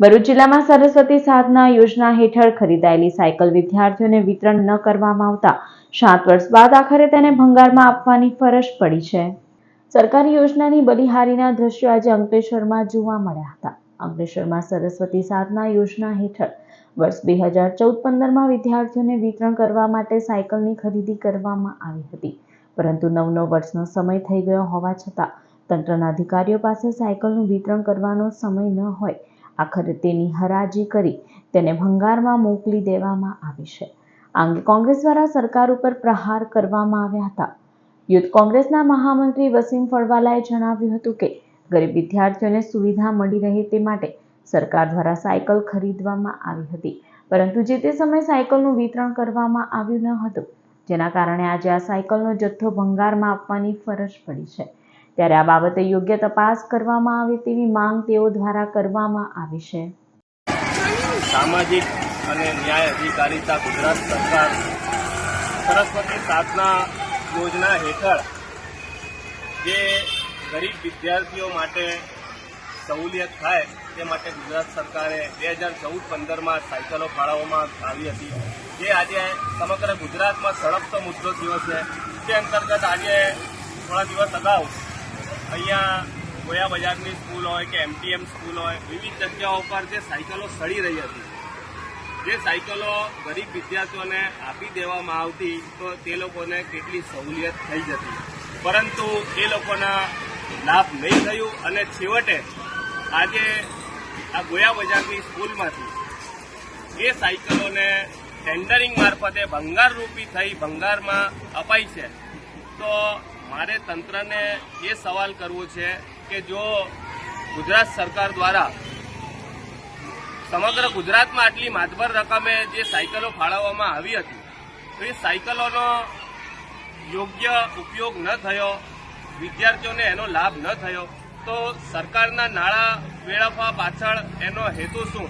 ભરૂચ જિલ્લામાં સરસ્વતી સાધના યોજના હેઠળ ખરીદાયેલી સાયકલ વિદ્યાર્થીઓને વિતરણ ન કરવામાં આવતા સાત વર્ષ બાદ આખરે તેને ભંગારમાં આપવાની ફરજ પડી છે. સરકારી યોજનાની બલિહારીના દ્રશ્યો આજે અંકલેશ્વરમાં જોવા મળ્યા હતા. અંકલેશ્વરમાં સરસ્વતી સાધના યોજના હેઠળ વર્ષ બે હજાર ચૌદ પંદરમાં વિદ્યાર્થીઓને વિતરણ કરવા માટે સાયકલની ખરીદી કરવામાં આવી હતી. પરંતુ નવ નવ વર્ષનો સમય થઈ ગયો હોવા છતાં તંત્રના અધિકારીઓ પાસે સાયકલનું વિતરણ કરવાનો સમય ન હોય આખરે તેની હરાજી કરી તેને ભંગારમાં મોકલી દેવામાં આવી છે. આ અંગે કોંગ્રેસ દ્વારા સરકાર ઉપર પ્રહાર કરવામાં આવ્યા હતા. યુથ કોંગ્રેસના મહામંત્રી વસીમ ફળવાલાએ જણાવ્યું હતું કે, ગરીબ વિદ્યાર્થીઓને સુવિધા મળી રહે તે માટે સરકાર દ્વારા સાયકલ ખરીદવામાં આવી હતી. પરંતુ જે તે સમયે સાયકલનું વિતરણ કરવામાં આવ્યું ન હતું, જેના કારણે આજે આ સાયકલનો જથ્થો ભંગારમાં આપવાની ફરજ પડી છે. ત્યારે આ બાબતે યોગ્ય તપાસ કરવામાં આવે તેવી માંગ તેઓ દ્વારા કરવામાં આવી છે. સામાજિક અને ન્યાય અધિકારીતા ગુજરાત સરકાર સરસ્વતી સાધના યોજના હેઠળ જે ગરીબ વિદ્યાર્થીઓ માટે સહુલિયત થાય તે માટે ગુજરાત સરકારે બે હજાર ચૌદ પંદરમાં સાયકલો ફાળવવામાં આવી હતી. જે આજે સમગ્ર ગુજરાતમાં સળગતો મુદ્દો થયો છે. તે અંતર્ગત આજે થોડા દિવસ અગાઉ અહીંયા ગોયા બજારની સ્કૂલ હોય કે એમટીએમ સ્કૂલ હોય, વિવિધ જગ્યાઓ પર જે સાયકલો સડી રહી હતી. જે સાયકલો ગરીબ વિદ્યાર્થીઓને આપી દેવામાં આવતી તો તે લોકોને કેટલી સહુલિયત થઈ જતી. પરંતુ એ લોકોના લાભ નહીં થયું અને છેવટે આજે આ ગોયા બજારની સ્કૂલમાંથી એ સાયકલોને ટેન્ડરિંગ મારફતે ભંગાર રૂપી થઈ ભંગારમાં અપાઈ છે. તો મારે તંત્રને એ સવાલ કરવો છે કે જો ગુજરાત સરકાર દ્વારા સમગ્ર ગુજરાતમાં આટલી માતબર રકમે જે સાયકલો ફાળવવામાં આવી હતી, તો એ સાયકલોનો યોગ્ય ઉપયોગ ન થયો, વિદ્યાર્થીઓને એનો લાભ ન થયો, તો સરકારના નાણાં વેડફવા પાછળ એનો હેતુ શું?